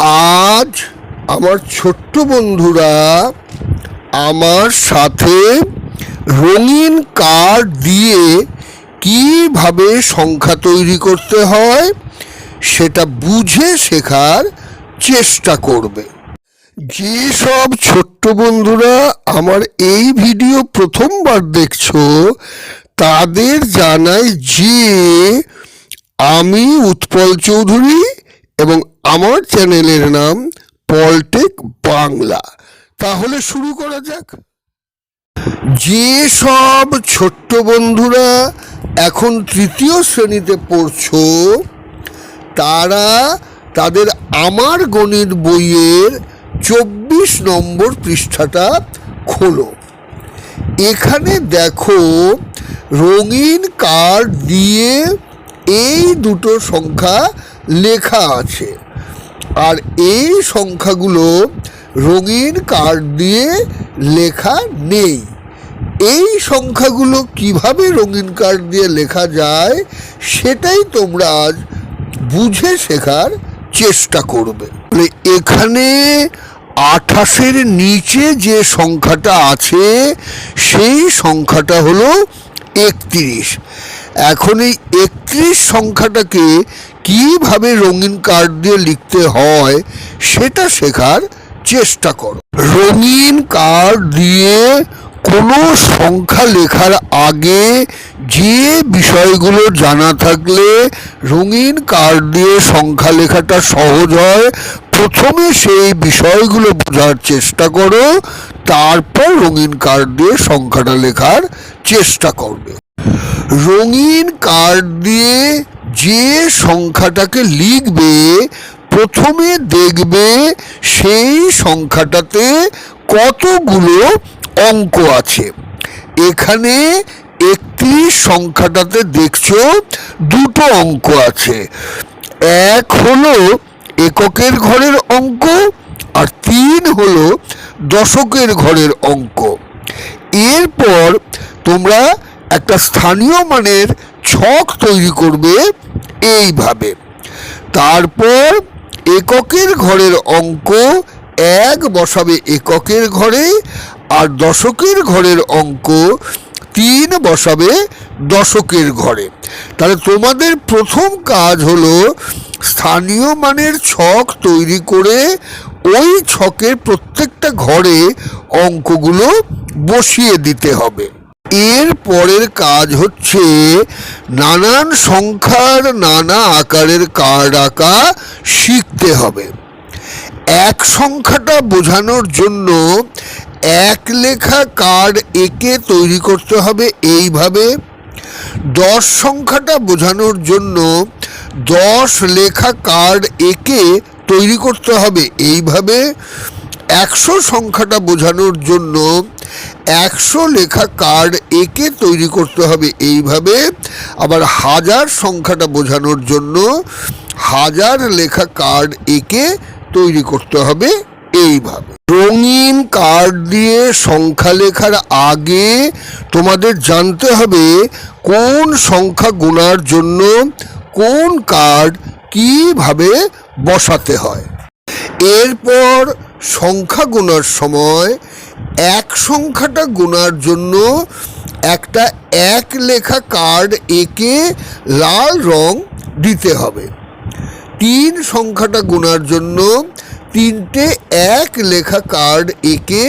আজ আমার ছোট্ট বন্ধুরা আমার সাথে রঙিন কার্ড দিয়ে কীভাবে সংখ্যা তৈরি করতে হয় সেটা বুঝে শেখার চেষ্টা করবে। যেসব ছোট্ট বন্ধুরা আমার এই ভিডিও প্রথমবার দেখছ, তাদের জানাই যে আমি উৎপল চৌধুরী এবং আমার চ্যানেলের নাম পলটেক বাংলা। তাহলে শুরু করা যাক। যে সব ছোট্ট বন্ধুরা এখন তৃতীয় শ্রেণীতে পড়ছো, তারা তাদের আমার গণিত বইয়ের চব্বিশ নম্বর পৃষ্ঠাটা খোলো। এখানে দেখো, রঙিন কার্ড দিয়ে এই দুটো সংখ্যা লেখা আছে। আর এই সংখ্যাগুলো রঙিন কার্ড দিয়ে লেখা নেই। এই সংখ্যাগুলো কীভাবে রঙিন কার্ড দিয়ে লেখা যায়, সেটাই তোমরা আজ বুঝে শেখার চেষ্টা করবে। এখানে আঠাশের নিচে যে সংখ্যাটা আছে, সেই সংখ্যাটা হলো একত্রিশ। এখন এই একত্রিশ সংখ্যাটাকে কীভাবে রঙিন কার্ড দিয়ে লিখতে হয় সেটা শেখার চেষ্টা করো। রঙিন কার্ড দিয়ে কোনো সংখ্যা লেখার আগে যে বিষয়গুলো জানা থাকলে রঙিন কার্ড দিয়ে সংখ্যা লেখাটা সহজ হয়, প্রথমে সেই বিষয়গুলো বোঝার চেষ্টা করো, তারপর রঙিন কার্ড দিয়ে সংখ্যাটা লেখার চেষ্টা করবে। রঙিন কার্ড দিয়ে যে সংখ্যাটাকে লিখবে, প্রথমে দেখবে সেই সংখ্যাটাতে কতগুলো অঙ্ক আছে। এখানে একত্রিশ সংখ্যাটাতে দেখছ দুটো অঙ্ক আছে। এক হলো এককের ঘরের অঙ্ক আর তিন হলো দশকের ঘরের অঙ্ক। এরপর তোমরা একটা স্থানীয় মানের ছক তৈরি করবে এইভাবে। তারপর এককের ঘরের অঙ্ক এক বসাবে এককের ঘরে, আর দশকের ঘরের অঙ্ক তিন বসাবে দশকের ঘরে। তাহলে তোমাদের প্রথম কাজ হলো স্থানীয় মানের ছক তৈরি করে ওই ছকের প্রত্যেকটা ঘরে অঙ্কগুলো বসিয়ে দিতে হবে। এর পরের কাজ হচ্ছে নানান সংখ্যার নানা আকারের কার্ড আঁকা শিখতে হবে। এক সংখ্যাটা বোঝানোর জন্য এক লেখা কার্ড এঁকে তৈরি করতে হবে এইভাবে। দশ সংখ্যাটা বোঝানোর জন্য দশ লেখা কার্ড এঁকে তৈরি করতে হবে এইভাবে। একশো সংখ্যাটা বোঝানোর জন্য একশো লেখা কার্ড একে তৈরি করতে হবে। এইভাবে আবার হাজার সংখ্যাটা বোঝানোর জন্য হাজার লেখা কার্ড একে তৈরি করতে হবে এইভাবে। রঙিন কার্ড দিয়ে সংখ্যা লেখার আগে তোমাদের জানতে হবে কোন সংখ্যা গোনার জন্য কোন কার্ড কীভাবে বসাতে হয়। এরপর সংখ্যা গোনার সময় এক সংখ্যাটা গোনার জন্য একটা এক লেখা কার্ড এঁকে লাল রং দিতে হবে। তিন সংখ্যাটা গোনার জন্য তিনটে এক লেখা কার্ড এঁকে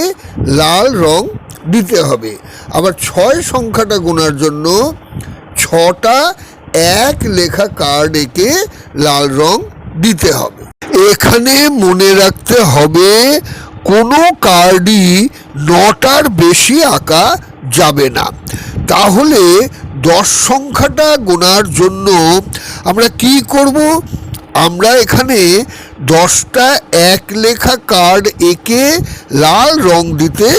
লাল রং দিতে হবে। আবার ছয় সংখ্যাটা গোনার জন্য ছটা এক লেখা কার্ড এঁকে লাল রং দিতে হবে। এখানে মনে রাখতে হবে, কোনো কার্ডই নটার বেশি আঁকা যাবে না। তাহলে দশ সংখ্যাটা গোনার জন্য আমরা কি করব? আমরা এখানে দশটা এক লেখা কার্ড এঁকে লাল রং দিতে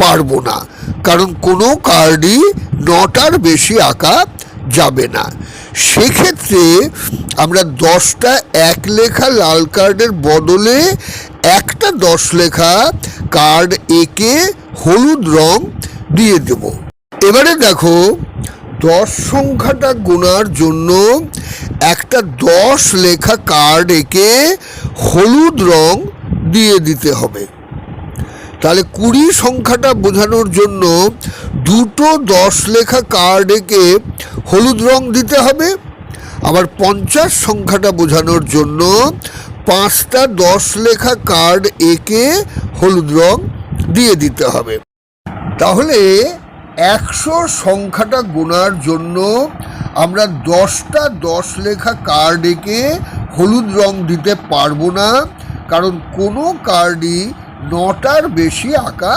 পারব না, কারণ কোনো কার্ডই নটার বেশি আঁকা যাবে না। সেক্ষেত্রে আমরা দশটা এক লেখা লাল কার্ডের বদলে একটা দশ লেখা কার্ড এঁকে হলুদ রং দিয়ে দেব। এবারে দেখো, দশ সংখ্যাটা গোনার জন্য একটা দশ লেখা কার্ড একে হলুদ রং দিয়ে দিতে হবে। তাহলে কুড়ি সংখ্যাটা বোঝানোর জন্য দুটো দশ লেখা কার্ড এঁকে হলুদ রং দিতে হবে। আবার পঞ্চাশ সংখ্যাটা বোঝানোর জন্য পাঁচটা দশ লেখা কার্ড এঁকে হলুদ রং দিয়ে দিতে হবে। তাহলে একশো সংখ্যাটা গোনার জন্য আমরা দশটা দশ লেখা কার্ড এঁকে হলুদ রং দিতে পারব না, কারণ কোনো কার্ডই নটার বেশি আঁকা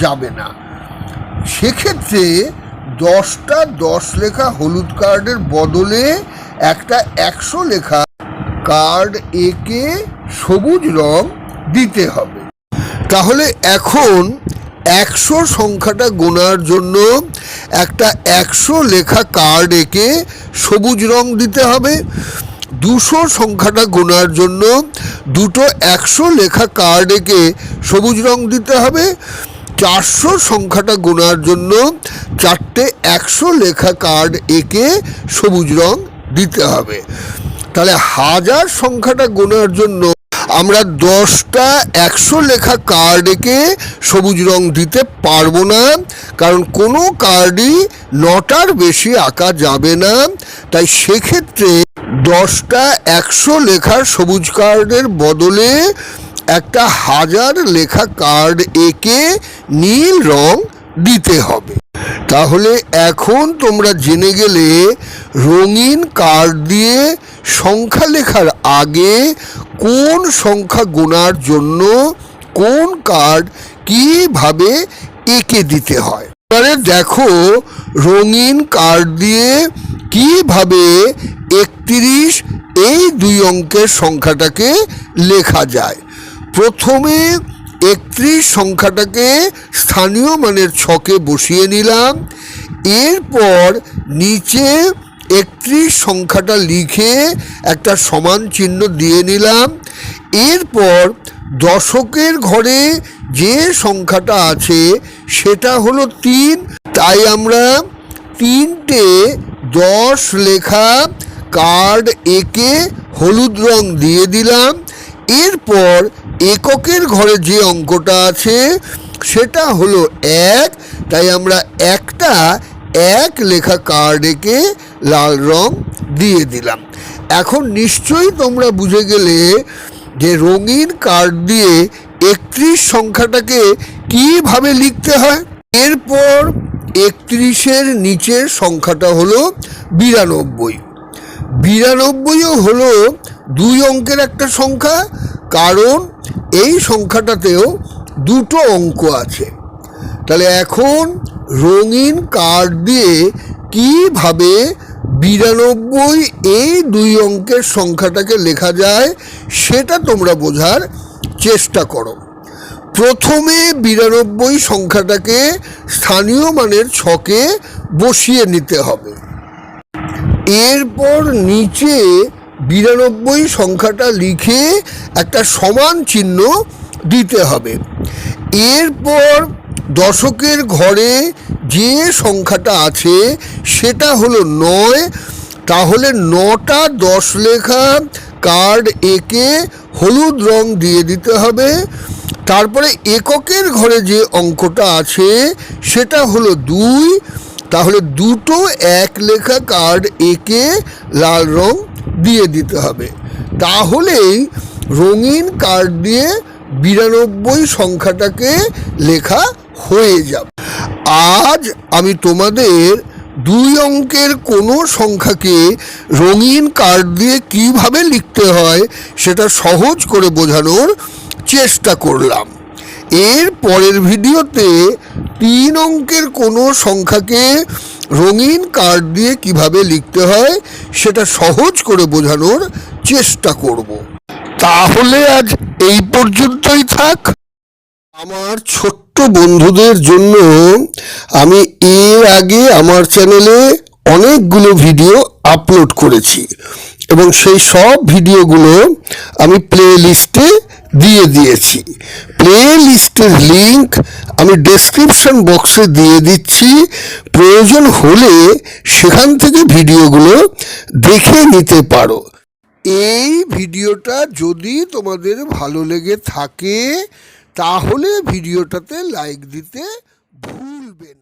যাবে না। সেক্ষেত্রে দশটা দশ লেখা হলুদ কার্ডের বদলে একটা একশো লেখা কার্ড এঁকে সবুজ রং দিতে হবে। তাহলে এখন একশো সংখ্যাটা গোনার জন্য একটা একশো লেখা কার্ড একে সবুজ রং দিতে হবে। দুশো সংখ্যাটা গোনার জন্য দুটো একশো লেখা কার্ড একে সবুজ রং দিতে হবে। চারশো সংখ্যাটা গোনার জন্য চারটে একশো লেখা কার্ড এঁকে সবুজ রং দিতে হবে। তাহলে হাজার সংখ্যাটা গোনার জন্য আমরা দশটা একশো লেখা কার্ড এঁকে সবুজ রং দিতে পারব না, কারণ কোনো কার্ডই নটার বেশি আঁকা যাবে না। তাই সেক্ষেত্রে দশটা একশো লেখার সবুজ কার্ডের বদলে একটা হাজার লেখা কার্ড এঁকে নীল রং দিতে হবে। তাহলে এখন তোমরা জেনে গেলে রঙিন কার্ড দিয়ে সংখ্যা লেখার আগে কোন সংখ্যা গোনার জন্য কোন কার্ড কীভাবে এঁকে দিতে হয়। এবারে দেখো রঙিন কার্ড দিয়ে কীভাবে একত্রিশ এই দুই অঙ্কের সংখ্যাটাকে লেখা যায়। প্রথমে একত্রিশ সংখ্যাটাকে স্থানীয় মানের ছকে বসিয়ে নিলাম। এরপর নিচে একত্রিশ সংখ্যাটা লিখে একটা সমান চিহ্ন দিয়ে নিলাম। এরপর দশকের ঘরে যে সংখ্যাটা আছে সেটা হলো তিন। তাই আমরা তিনটে দশ লেখা কার্ড এঁকে হলুদ রং দিয়ে দিলাম। এরপর এককের ঘরে যে অঙ্কটা আছে, সেটা হলো এক। তাই আমরা একটা, এক লেখা কার্ড এঁকে লাল রং দিয়ে দিলাম। এখন নিশ্চয়ই তোমরা বুঝে গেলে যে রঙিন কার্ড দিয়ে একত্রিশ সংখ্যাটাকে কীভাবে লিখতে হয়। এরপর একত্রিশের নিচের সংখ্যাটা হলো বিরানব্বই। বিরানব্বইও হলো দুই অঙ্কের একটা সংখ্যা, কারণ এই সংখ্যাটাতেও দুটো অঙ্ক আছে। তাহলে এখন রঙিন কার্ড দিয়ে কীভাবে বিরানব্বই এই দুই অঙ্কের সংখ্যাটাকে লেখা যায়, সেটা তোমরা বোঝার চেষ্টা করো। প্রথমে বিরানব্বই সংখ্যাটাকে স্থানীয় মানের ছকে বসিয়ে নিতে হবে। এরপর নিচে বিরানব্বই সংখ্যাটা লিখে একটা সমান চিহ্ন দিতে হবে। এরপর দশকের ঘরে যে সংখ্যাটা আছে, সেটা হলো নয়। তাহলে নটা দশ লেখা, কার্ড এঁকে হলুদ রং দিয়ে দিতে হবে। তারপরে এককের ঘরে যে অঙ্কটা আছে, সেটা হলো দুই। তাহলে দুটো এক লেখা কার্ড এঁকে লাল রং দিয়ে দিতে হবে। তাহলেই রঙিন কার্ড দিয়ে বিরানব্বই সংখ্যাটাকে লেখা হয়ে যাবে। আজ আমি তোমাদের দুই অঙ্কের কোনো সংখ্যাকে রঙিন কার্ড দিয়ে কীভাবে লিখতে হয় সেটা সহজ করে বোঝানোর চেষ্টা করলাম। এর পরের ভিডিওতে তিন অঙ্কের কোনো সংখ্যাকে রঙিন কার্ড দিয়ে কীভাবে লিখতে হয় সেটা সহজ করে বোঝানোর চেষ্টা করব। তাহলে আজ এই পর্যন্তই থাক। আমার ছোট্ট বন্ধুদের জন্য আমি এর আগে আমার চ্যানেলে অনেকগুলো ভিডিও আপলোড করেছি এবং সেই সব ভিডিওগুলো আমি প্লে লিস্টে দিয়ে দিয়েছি। প্লে লিস্টের লিঙ্ক আমি ডেসক্রিপশন বক্সে দিয়ে দিচ্ছি। প্রয়োজন হলে সেখান থেকে ভিডিওগুলো দেখে নিতে পারো। এই ভিডিওটা যদি তোমাদের ভালো লেগে থাকে, তাহলে ভিডিওটাতে লাইক দিতে ভুলবে না।